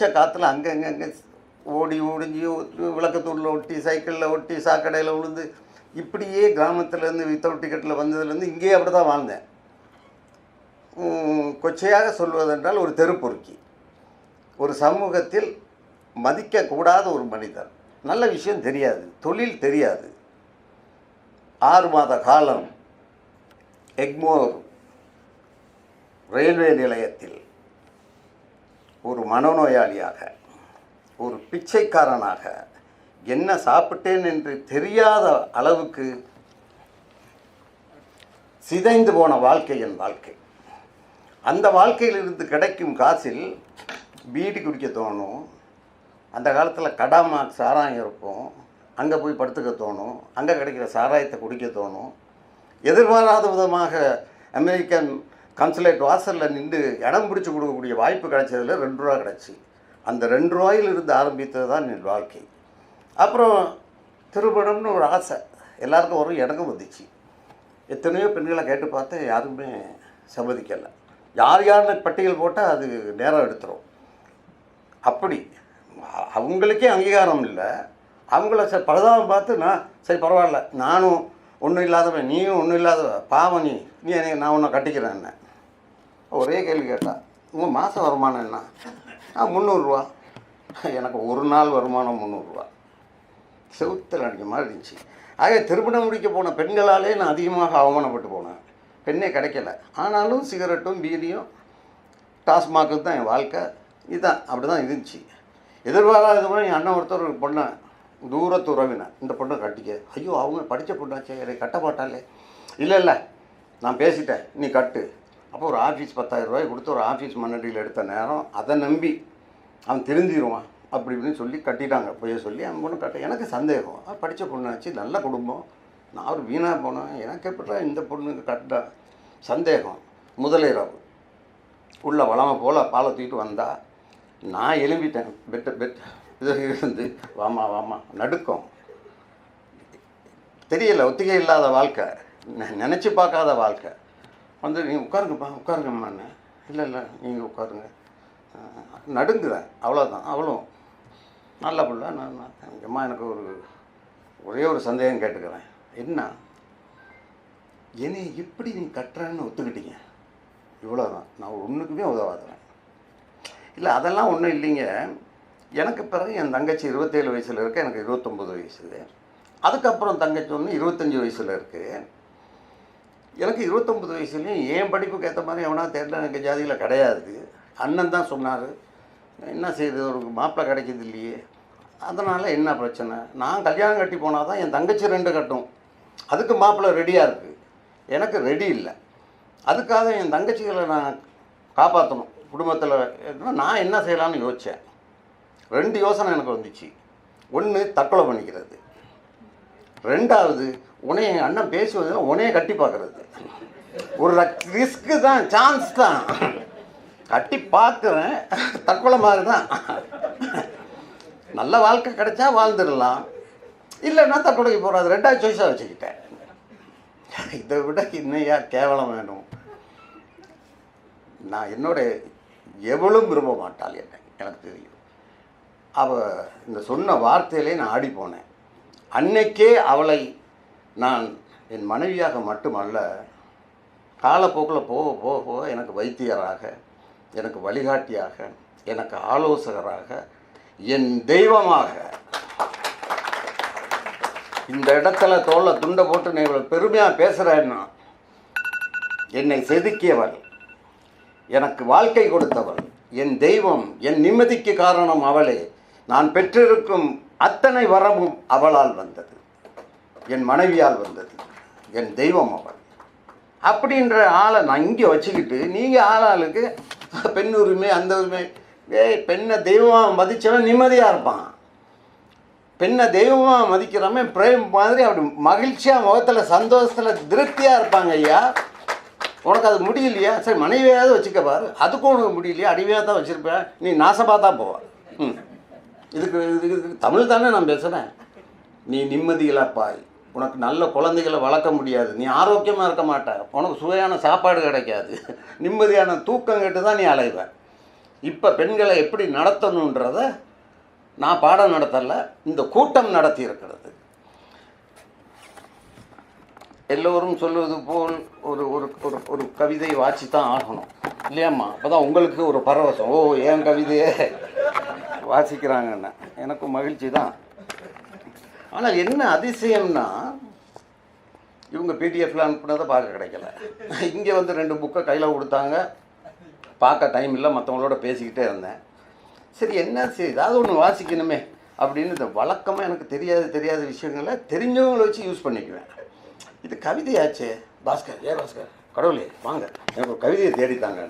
பச்சை காற்றுல அங்கங்கங்க ஓடி ஒடிஞ்சி விளக்கத்தூரில் ஒட்டி சைக்கிளில் ஒட்டி சாக்கடையில் விழுந்து இப்படியே கிராமத்துலேருந்து வித்தவுட் டிக்கெட்டில் வந்ததுலேருந்து இங்கேயே அப்படி தான் வாழ்ந்தேன் கொச்சையாக சொல்வதென்றால் ஒரு தெருப்பொறுக்கி. ஒரு சமூகத்தில் மதிக்கக்கூடாத ஒரு மனிதர். நல்ல விஷயம் தெரியாது தொழில் தெரியாது. ஆறு மாத காலம் எக்மோர் ரயில்வே நிலையத்தில் ஒரு மனநோயாளியாக ஒரு பிச்சைக்காரனாக என்ன சாப்பிட்டேன் என்று தெரியாத அளவுக்கு சிதைந்து போன வாழ்க்கை என் வாழ்க்கை. அந்த வாழ்க்கையிலிருந்து கிடைக்கும் காசில் பீடி குடிக்க தோணும். அந்த காலத்தில் கடாமாக் சாராயம் இருக்கும் அங்கே போய் படுத்துக்க தோணும். அங்கே கிடைக்கிற சாராயத்தை குடிக்க தோணும். எதிர்பாராத விதமாக அமெரிக்கன் கன்சுலேட் வாசலில் நின்று இடம் பிடிச்சி கொடுக்கக்கூடிய வாய்ப்பு கிடைச்சதில் ரெண்டு ரூபா கிடச்சி. அந்த ரெண்டு ரூபாயிலிருந்து ஆரம்பித்தது தான் என் வாழ்க்கை. அப்புறம் திருமணம்னு ஒரு ஆசை. எல்லாருக்கும் ஒரு இடங்கும் வந்துச்சு. எத்தனையோ பெண்களை கேட்டு பார்த்தேன் யாருமே சம்மதிக்கலை. யார் யாருன்னு பட்டியல் போட்டால் அது நேரம் எடுத்துரும். அப்படி அவங்களுக்கே அங்கீகாரம் இல்லை. அவங்கள சரி பழுதாவை பார்த்து நான் சரி பரவாயில்ல. நானும் ஒன்றும் இல்லாதவன் நீயும் ஒன்றும் இல்லாதவன் பாவம் நீ. நீ நான் உன்னை கட்டிக்கிறேன் என்ன ஒரே கேள்வி கேட்டான் உங்கள் மாத வருமானம் என்ன? ஆ முந்நூறுரூவா எனக்கு ஒரு நாள் வருமானம் முந்நூறுரூவா செவுத்தில் அடிக்க மாதிரி இருந்துச்சு. ஆக திருமணம் முடிக்க போன பெண்களாலே நான் அதிகமாக அவமானப்பட்டு போனேன். பெண்ணே கிடைக்கல. ஆனாலும் சிகரெட்டும் பீடியும் டாஸ்மாக்கு தான் என் வாழ்க்கை. இதுதான் அப்படி தான் இருந்துச்சு. எதிர்பாராத கூட என் அண்ணன் ஒருத்தர் ஒரு பொண்ணை தூரத்து உறவினேன் இந்த பொண்ணை கட்டிக்க. ஐயோ அவங்க படித்த பொண்ணாச்சே என்னை கட்ட மாட்டாளே. இல்லை இல்லை நான் பேசிட்டேன். நீ கட்டு. அப்போ ஒரு ஆஃபீஸ் பத்தாயிரம் ரூபாய் கொடுத்து ஒரு ஆஃபீஸ் மண்ணடியில் எடுத்த நேரம் அதை நம்பி அவன் தெரிஞ்சிருவான் அப்படி இப்படின்னு சொல்லி கட்டிட்டாங்க. போய் சொல்லி அவன் பொண்ணு கட்ட எனக்கு சந்தேகம். படித்த பொண்ணாச்சு நல்ல குடும்பம். நான் ஒரு வீணாக போனேன். எனக்கு எப்படா இந்த பொண்ணுக்கு கட்ட சந்தேகம்? முதலிரவு உள்ள வளமை போல் பாலை தூக்கிட்டு வந்தா நான் எழும்பிட்டேன். பெட்டு பெட் இது இருந்து. வாமா வாமா. நடுக்கம். தெரியல ஒத்திகை இல்லாத வாழ்க்கை. நினச்சி பார்க்காத வாழ்க்கை. வந்து நீங்கள் உட்காருங்கப்பா உட்காருங்கம்மான்னு இல்லை இல்லை நீங்கள் உட்காருங்க. நடுங்குதேன் அவ்வளோதான் அவளும் நல்ல பிள்ளை நான் நான், அம்மா எனக்கு ஒரு ஒரே ஒரு சந்தேகம் கேட்டுக்கிறேன். என்ன? என்னை எப்படி நீ கட்டுறேன்னு ஒத்துக்கிட்டீங்க? இவ்வளோதான் நான் ஒன்றுக்குமே உதவாதுறேன் இல்லை அதெல்லாம் ஒன்றும் இல்லைங்க. எனக்கு பிறகு என் தங்கச்சி இருபத்தேழு வயசில் இருக்க எனக்கு இருபத்தொம்பது வயசு. அதுக்கப்புறம் தங்கச்சி ஒன்று இருபத்தஞ்சி வயசில் இருக்குது எனக்கு இருபத்தொம்பது வயசுலேயும் என் படிப்புக்கு ஏற்ற மாதிரி எவனா தேடல எனக்கு ஜாதியில் கிடையாது. அண்ணன் தான் சொன்னார். என்ன செய்யுது ஒரு மாப்பிள்ளை கிடைக்கிது இல்லையே. அதனால் என்ன பிரச்சனை? நான் கல்யாணம் கட்டி போனால் தான் என் தங்கச்சி ரெண்டு கட்டும். அதுக்கு மாப்பிள்ளை ரெடியாக இருக்குது எனக்கு ரெடி இல்லை. அதுக்காக என் தங்கச்சிகளை நான் காப்பாற்றணும் குடும்பத்தில் நான் என்ன செய்யலான்னு யோசித்தேன் ரெண்டு யோசனை எனக்கு வந்துச்சு. ஒன்று தற்கொலை பண்ணிக்கிறது. ரெண்டாவது உன்னை என் அண்ணன் பேசுவதில் உனையை கட்டி பார்க்கறது. ஒரு ரிஸ்க்கு தான் சான்ஸ் தான். கட்டி பார்க்குறேன் தற்கொலை மாதிரி தான் நல்ல வாழ்க்கை கிடைச்சா வாழ்ந்துடலாம். இல்லைன்னா தற்கொலைக்கு போகிறது ரெண்டாவது சாய்ஸாக வச்சுக்கிட்டேன். இதை விட இன்னையா கேவலம் வேணும். நான் என்னோட எவளும் விரும்ப மாட்டாள் என்ன எனக்கு தெரியும். அவள் இந்த சொன்ன வார்த்தையிலே நான் ஆடி போனேன் அன்னைக்கே அவளை நான் என் மனைவியாக மட்டுமல்ல காலப்போக்கில் போக போக போக எனக்கு வைத்தியராக எனக்கு வழிகாட்டியாக எனக்கு ஆலோசகராக என் தெய்வமாக இந்த இடத்துல தோலை துண்டை போட்டு நீ இவ்வளோ பெருமையாக பேசுகிறேன்னா என்னை செதுக்கியவள் எனக்கு வாழ்க்கை கொடுத்தவள் என் தெய்வம் என் நிம்மதிக்கு காரணம் அவளே. நான் பெற்றிருக்கும் அத்தனை வரமும் அவளால் வந்தது. என் மனைவியால் வந்தது. என் தெய்வம் அவள். அப்படின்ற ஆளை நான் இங்கே வச்சுக்கிட்டு நீங்கள் ஆளாளுக்கு பெண் உரிமை அந்த உரிமை. ஏய் பெண்ணை தெய்வமாக மதித்தவன் நிம்மதியாக இருப்பான். பெண்ணை தெய்வமாக மதிக்கிறவன் பிரேம் மாதிரி அப்படி மகிழ்ச்சியாக முகத்தில் சந்தோஷத்தில் திருப்தியாக இருப்பாங்க ஐயா. உனக்கு அது முடியலையா? சரி மனைவியாவது வச்சுக்க பாரு. அதுக்கும் உனக்கு முடியலையா? அடிவையாக தான் வச்சுருப்பேன் நீ நாசமாக தான் போவ. ம். இதுக்கு இதுக்கு தமிழ் தானே நான் பேசுகிறேன் நீ நிம்மதி பாய் உனக்கு நல்ல குழந்தைகளை வளர்க்க முடியாது. நீ ஆரோக்கியமாக இருக்க மாட்ட. உனக்கு சுவையான சாப்பாடு கிடைக்காது. நிம்மதியான தூக்கம் கேட்டு தான் நீ அலைவ. இப்போ பெண்களை எப்படி நடத்தணுன்றத நான் பாடம் நடத்தலை இந்த கூட்டம் நடத்தி இருக்கிறது. எல்லோரும் சொல்வது போல் ஒரு ஒரு ஒரு ஒரு கவிதை வாட்சி தான் ஆகணும். இல்லையாம்மா? அப்போ தான் உங்களுக்கு ஒரு பரவசம். ஓ என் கவிதையே வாசிக்கிறாங்கன்னு. எனக்கும் மகிழ்ச்சி தான். ஆனால் என்ன அதிசயம்னா இவங்க பிடிஎஃப்ல அனுப்புனதை பார்க்க கிடைக்கல. இங்கே வந்து ரெண்டு புக்கை கையில் கொடுத்தாங்க. பார்க்க டைம் இல்லை மற்றவங்களோட பேசிக்கிட்டே இருந்தேன். சரி என்ன சரி ஏதாவது ஒன்று வாசிக்கணுமே அப்படின்னு இந்த வழக்கமாக எனக்கு தெரியாத தெரியாத விஷயங்களை தெரிஞ்சவங்களை வச்சு யூஸ் பண்ணிக்குவேன். இது கவிதையாச்சே. பாஸ்கர் ஏ பாஸ்கர் கடவுளே வாங்க. எனக்கு ஒரு கவிதையை தேடித்தாங்க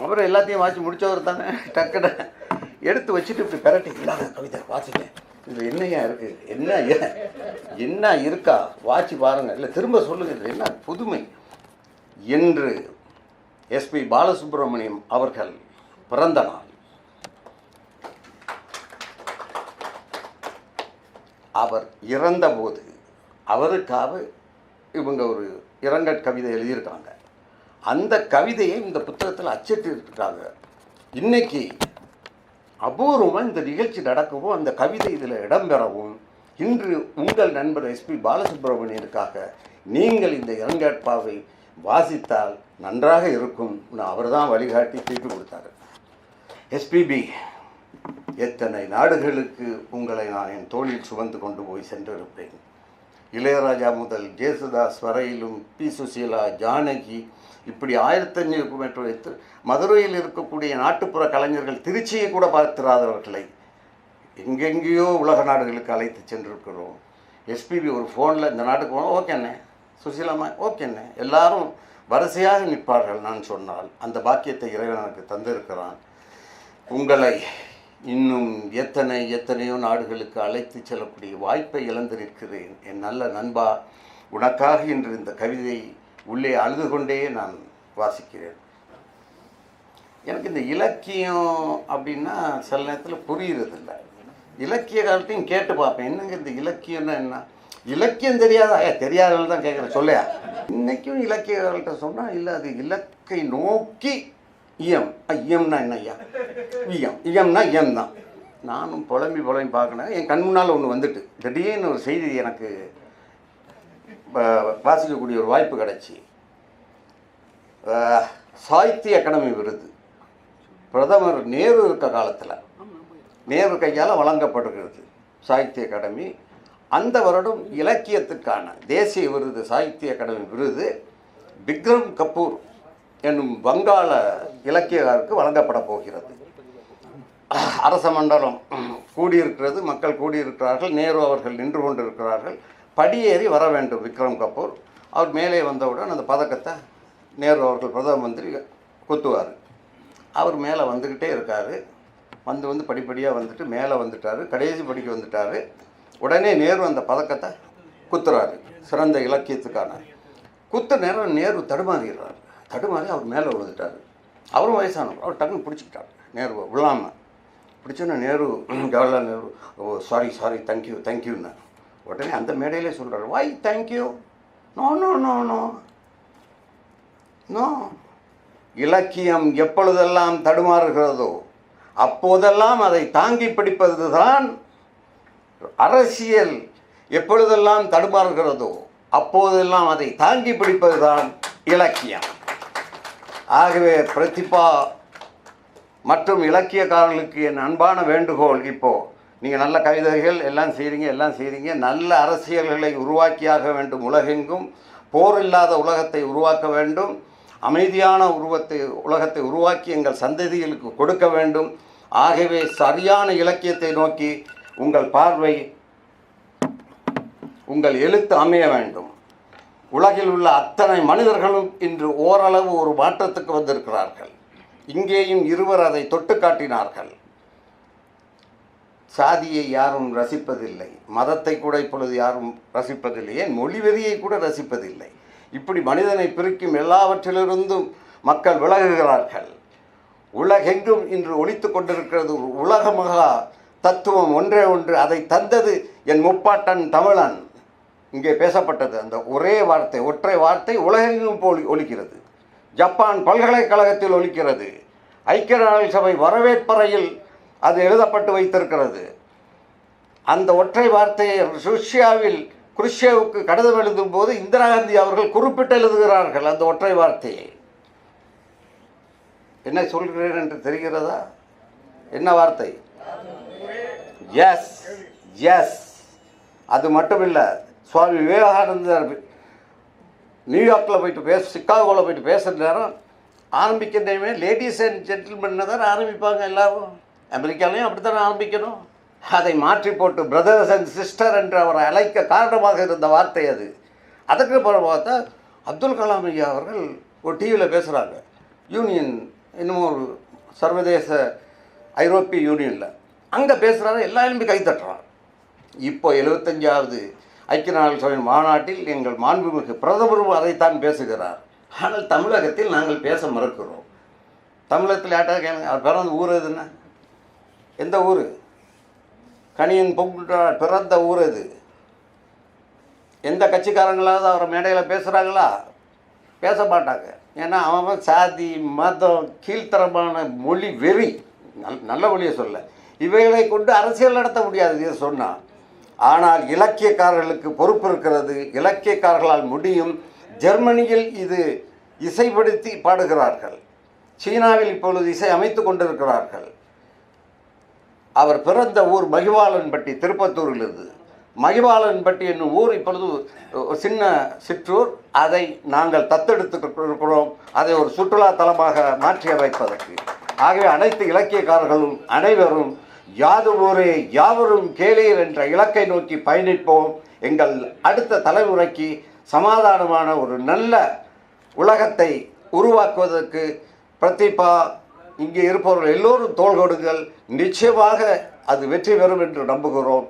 அப்புறம் எல்லாத்தையும் வாசி முடித்தவர் தானே? டக்குன்னு எடுத்து வச்சுட்டு இப்படி பெரட்டி இல்லாத கவிதை வாசிட்டேன் இது என்னையா இருக்கு? என்ன என்ன இருக்கா? வாட்சி பாருங்க. இல்லை திரும்ப சொல்லுங்க. இது என்ன புதுமை? என்று எஸ்பி பாலசுப்ரமணியம் அவர்கள் பிறந்த நாள். அவர் இறந்தபோது அவருக்காக இவங்க ஒரு இரங்கற் கவிதை எழுதியிருக்காங்க. அந்த கவிதையை இந்த புத்தகத்தில் அச்சிட்டு இருக்காங்க இன்னைக்கு அபூர்வமாக இந்த நிகழ்ச்சி நடக்கவும் அந்த கவிதை இதில் இடம்பெறவும் இன்று உங்கள் நண்பர் எஸ்பி பாலசுப்ரமணியனுக்காக நீங்கள் இந்த இரங்கற்பாவை வாசித்தால் நன்றாக இருக்கும். அவர் தான் வழிகாட்டி தீட்டு கொடுத்தாரு. எஸ்பிபி எத்தனை நாடுகளுக்கு உங்களை நான் என் தோளில் சுமந்து கொண்டு போய் சென்றிருப்பேன். இளையராஜா முதல் ஜேசுதாஸ் வரையிலும் பி சுசீலா ஜானகி இப்படி ஆயிரத்தஞ்சூறு மீட்டர் வைத்து மதுரையில் இருக்கக்கூடிய நாட்டுப்புற கலைஞர்கள் திருச்சியை கூட பார்த்திராதவர்களை. எங்கெங்கேயோ உலக நாடுகளுக்கு அழைத்து சென்றிருக்கிறோம். எஸ்பிபி ஒரு ஃபோனில் இந்த நாட்டுக்கு போனோம் ஓகேண்ணே சுசீலாமா ஓகேண்ணே எல்லாரும் வரிசையாக நிற்பார்கள் நான் சொன்னால். அந்த பாக்கியத்தை இறைவன் எனக்கு தந்திருக்கிறான். உங்களை இன்னும் எத்தனை எத்தனையோ நாடுகளுக்கு அழைத்து செல்லக்கூடிய வாய்ப்பை இழந்திருக்கிறேன். என் நல்ல நண்பா உனக்காக இன்று இந்த கவிதை உள்ளே அழுது கொண்டே நான் வாசிக்கிறேன். எனக்கு இந்த இலக்கியம் அப்படின்னா சில நேரத்தில் புரியறதில்ல. இலக்கிய காலத்தையும் கேட்டு பார்ப்பேன். என்னங்க இந்த இலக்கியம்னா என்ன? இலக்கியம் தெரியாதா ஏ தெரியாதவங்க தான் கேட்குறேன். சொல்லையா? இலக்கிய இலக்கியர்கள்ட்ட சொன்னால் இல்லை அது இலக்கை நோக்கி இயம். ஐயம்னா இயம்னா என்ன ஐயா? இயம். இயம்னா இயம் தான். நானும் புலம்பி புலம்பி பார்க்கணும். என் கண் முன்னால் ஒன்று வந்துட்டு. திடீர்னு ஒரு செய்தி எனக்கு வாசிக்கக்கூடிய ஒரு வாய்ப்பு கிடச்சி. சாகித்ய அகாடமி விருது. பிரதமர் நேரு இருக்க காலத்தில் நேரு கையால் வழங்கப்படுகிறது சாகித்ய அகாடமி. அந்த வருடம் இலக்கியத்துக்கான தேசிய விருது சாகித்ய அகாடமி விருது விக்ரம் கபூர் என்னும் வங்காள இலக்கியகாருக்கு வழங்கப்பட போகிறது. அரச மண்டலம் கூடியிருக்கிறது மக்கள் கூடியிருக்கிறார்கள் நேரு அவர்கள் நின்று கொண்டிருக்கிறார்கள். படியேறி வர வேண்டும் விக்ரம் கபூர். அவர் மேலே வந்தவுடன் அந்த பதக்கத்தை நேரு அவர்கள் பிரதம மந்திரி குத்துவார். அவர் மேலே வந்துக்கிட்டே இருக்கார். வந்து வந்து படிப்படியாக வந்துட்டு மேலே வந்துட்டார். கடைசி படிக்கு வந்துட்டார். உடனே நேரு அந்த பதக்கத்தை குத்துறாரு. சிறந்த இலக்கியத்துக்கான. குத்த நேரம் நேரு தடுமாறுகிறார் தடுமாறி அவர் மேலே விழுந்துட்டார். அவரும் வயசானவர். அவர் டக்குன்னு பிடிச்சிக்கிட்டார். நேரு விழாமல் பிடிச்சோன்னே Nehru Jawaharlal Nehru oh sorry sorry thank you தேங்க்யூன்னு உடனே அந்த மேடையிலே சொல்கிறார் why thank you no no no no no இலக்கியம் எப்பொழுதெல்லாம் தடுமாறுகிறதோ அப்போதெல்லாம் அதை தாங்கி பிடிப்பதுதான் அரசியல். எப்பொழுதெல்லாம் தடுமாறுகிறதோ அப்போதெல்லாம் அதை தாங்கி பிடிப்பதுதான் இலக்கியம். ஆகவே பிரதிபா மற்றும் இலக்கியக்காரர்களுக்கு என் அன்பான வேண்டுகோள் இப்போது நீங்கள் நல்ல கவிதைகள் எல்லாம் செய்கிறீங்க எல்லாம் செய்கிறீங்க நல்ல அரசியல்களை உருவாக்கியாக வேண்டும் உலகெங்கும். போர் இல்லாத உலகத்தை உருவாக்க வேண்டும். அமைதியான உருவத்தை உலகத்தை உருவாக்கி எங்கள் சந்ததிகளுக்கு கொடுக்க வேண்டும். ஆகவே சரியான இலக்கியத்தை நோக்கி உங்கள் பார்வை உங்கள் எழுத்து அமைய வேண்டும். உலகில் உள்ள அத்தனை மனிதர்களும் இன்று ஓரளவு ஒரு மாற்றத்துக்கு வந்திருக்கிறார்கள். இங்கேயும் இருவர் அதை தொட்டு காட்டினார்கள். சாதியை யாரும் ரசிப்பதில்லை. மதத்தை கூட இப்பொழுது யாரும் ரசிப்பதில்லை. ஏன்? மொழி வெறியை கூட ரசிப்பதில்லை. இப்படி மனிதனை பிரிக்கும் எல்லாவற்றிலிருந்தும் மக்கள் விலகுகிறார்கள். உலகெங்கும் இன்று ஒழித்து கொண்டிருக்கிறது உலக மகா தத்துவம் ஒன்றே ஒன்று அதை தந்தது என் முப்பாட்டன் தமிழன். இங்கே பேசப்பட்டது அந்த ஒரே வார்த்தை ஒற்றை வார்த்தை உலகெங்கும் போலி ஒலிக்கிறது. ஜப்பான் பல்கலைக்கழகத்தில் ஒலிக்கிறது. ஐக்கிய நாடுகள் சபை வரவேற்பறையில் அது எழுதப்பட்டு வைத்திருக்கிறது. அந்த ஒற்றை வார்த்தையை ருஷ்யாவில் குருஷேவுக்கு கடிதம் எழுதும் போது இந்திரா காந்தி அவர்கள் குறிப்பிட்டு எழுதுகிறார்கள் அந்த ஒற்றை வார்த்தையை என்ன சொல்கிறேன் என்று தெரிகிறதா? என்ன வார்த்தை? எஸ் எஸ் அது மட்டும் இல்லை சுவாமி விவேகானந்தர் நியூயார்க்கில் போயிட்டு பேச சிக்காகோவில் போயிட்டு பேசுகிற நேரம் ஆரம்பிக்கிற டைமே லேடிஸ் அண்ட் ஜென்டில்மென்னு தான் ஆரம்பிப்பாங்க எல்லாரும். அமெரிக்காலையும் அப்படித்தான் ஆரம்பிக்கணும். அதை மாற்றி போட்டு பிரதர்ஸ் அண்ட் சிஸ்டர் என்று அவரை அழைக்க காரணமாக இருந்த வார்த்தை அது. அதற்கு பிறகு பார்த்தா அப்துல் கலாம் ஐயா அவர்கள் ஒரு டிவியில் பேசுகிறாங்க யூனியன் இன்னும் ஒரு சர்வதேச ஐரோப்பிய யூனியனில் அங்கே பேசுகிறாரு எல்லாருமே கை தட்டுறாங்க இப்போ எழுபத்தஞ்சாவது ஐக்கிய நாடுகள் சபையின் மாநாட்டில் எங்கள் மாண்புமிகு பிரதமரும் அதைத்தான் பேசுகிறார். ஆனால் தமிழகத்தில் நாங்கள் பேச மறுக்கிறோம். தமிழகத்தில் யாட்டாக கேளுங்க அவர் பிறந்த ஊர் எதுன்னா? எந்த ஊர்? கணியன் பொங்குன்றார் பிறந்த ஊர் இது எந்த கட்சிக்காரங்களாவது அவரை மேடையில் பேசுகிறாங்களா பேச மாட்டாங்க. ஏன்னா அவன் சாதி மதம் கீழ்த்தரமான மொழி வெறி. நல் நல்ல மொழியை சொல்ல. இவைகளை கொண்டு அரசியல் நடத்த முடியாது இதை சொன்னால் ஆனால் இலக்கியக்காரர்களுக்கு பொறுப்பு இருக்கிறது. இலக்கியக்காரர்களால் முடியும். ஜெர்மனியில் இது இசைப்படுத்தி பாடுகிறார்கள். சீனாவில் இப்பொழுது இசை அமைத்து கொண்டிருக்கிறார்கள். அவர் பிறந்த ஊர் மகிவாளன்பட்டி திருப்பத்தூரில் இருந்து மகிவாளன்பட்டி என்னும் ஊர் இப்பொழுது ஒரு சின்ன சிற்றூர். அதை நாங்கள் தத்தெடுத்து இருக்கிறோம் அதை ஒரு சுற்றுலா தலமாக மாற்றி அமைப்பதற்கு. ஆகவே அனைத்து இலக்கியக்காரர்களும் அனைவரும் யாது ஊரே யாவரும் கேளீர் என்ற இலக்கை நோக்கி பயணிப்போம். எங்கள் அடுத்த தலைமுறைக்கு சமாதானமான ஒரு நல்ல உலகத்தை உருவாக்குவதற்கு பிரதீபா இங்கே இருப்பவர்கள் எல்லோரும் தோள்கொடுங்கள் நிச்சயமாக அது வெற்றி பெறும் என்று நம்புகிறோம்.